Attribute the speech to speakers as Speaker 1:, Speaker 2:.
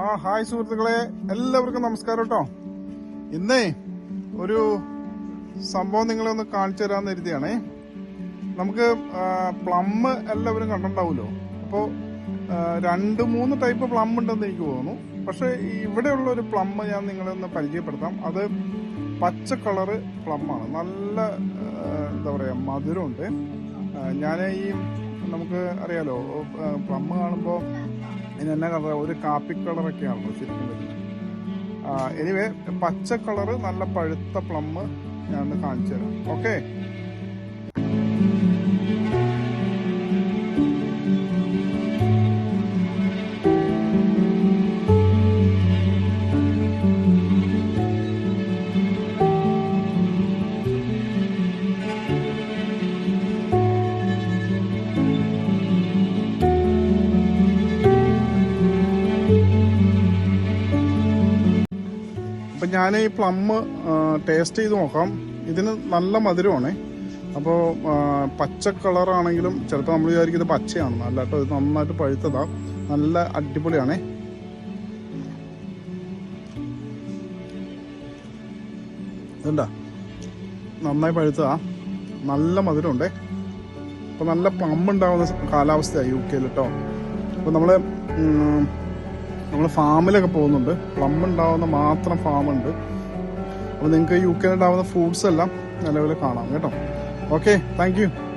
Speaker 1: ആ ഹായ് സുഹൃത്തുക്കളെ. എല്ലാവർക്കും നമസ്കാരം കേട്ടോ. ഇന്നേ ഒരു സംഭവം നിങ്ങളെ ഒന്ന് കാണിച്ചു തരാമെന്ന് കരുതിയാണേ. നമുക്ക് പ്ലം എല്ലാവരും കണ്ടിട്ടുണ്ടാവുമല്ലോ. അപ്പോൾ രണ്ട് മൂന്ന് ടൈപ്പ് പ്ലം ഉണ്ടെന്ന് എനിക്ക് തോന്നുന്നു. പക്ഷേ ഇവിടെയുള്ള ഒരു പ്ലം ഞാൻ നിങ്ങളെ ഒന്ന് പരിചയപ്പെടുത്താം. അത് പച്ച കളറ് പ്ലം ആണ്. നല്ല എന്താ പറയുക മധുരമുണ്ട്. ഞാൻ ഈ നമുക്ക് അറിയാലോ പ്ലം കാണുമ്പോൾ ഇനി എന്നാ കളർ ഒരു കാപ്പി കളറൊക്കെയാണല്ലോ ശരിക്കും വരുന്നത്. എനിവേ പച്ച കളറ് നല്ല പഴുത്ത പ്ലം ഞാൻ കാണിച്ചു തരാം ഓക്കെ അപ്പം ഞാൻ ഈ പ്ലം ടേസ്റ്റ് ചെയ്ത് നോക്കാം. ഇതിന് നല്ല മധുരമാണ്. അപ്പോൾ പച്ച കളറാണെങ്കിലും ചിലപ്പോൾ നമ്മൾ വിചാരിക്കും ഇത് പച്ചയാണ് അല്ല കേട്ടോ ഇത് നന്നായിട്ട് പഴുത്തതാ. നല്ല അടിപൊളിയാണേ. ഇതുണ്ടാ? നന്നായി പഴുത്തതാ. നല്ല മധുരമുണ്ടേ. അപ്പോൾ നല്ല പ്ലം ഉണ്ടാവുന്ന കാലാവസ്ഥയാണ് യു കെയിൽ കേട്ടോ അപ്പോൾ നമ്മൾ നമ്മൾ ഫാമിലൊക്കെ പോകുന്നുണ്ട്. പ്ലം ഉണ്ടാവുന്ന മാത്രം ഫാമുണ്ട്. അപ്പോൾ നിങ്ങൾക്ക് യു കെയിൽ ഉണ്ടാവുന്ന ഫ്രൂട്ട്സ് എല്ലാം നിലവിൽ കാണാം കേട്ടോ. Okay thank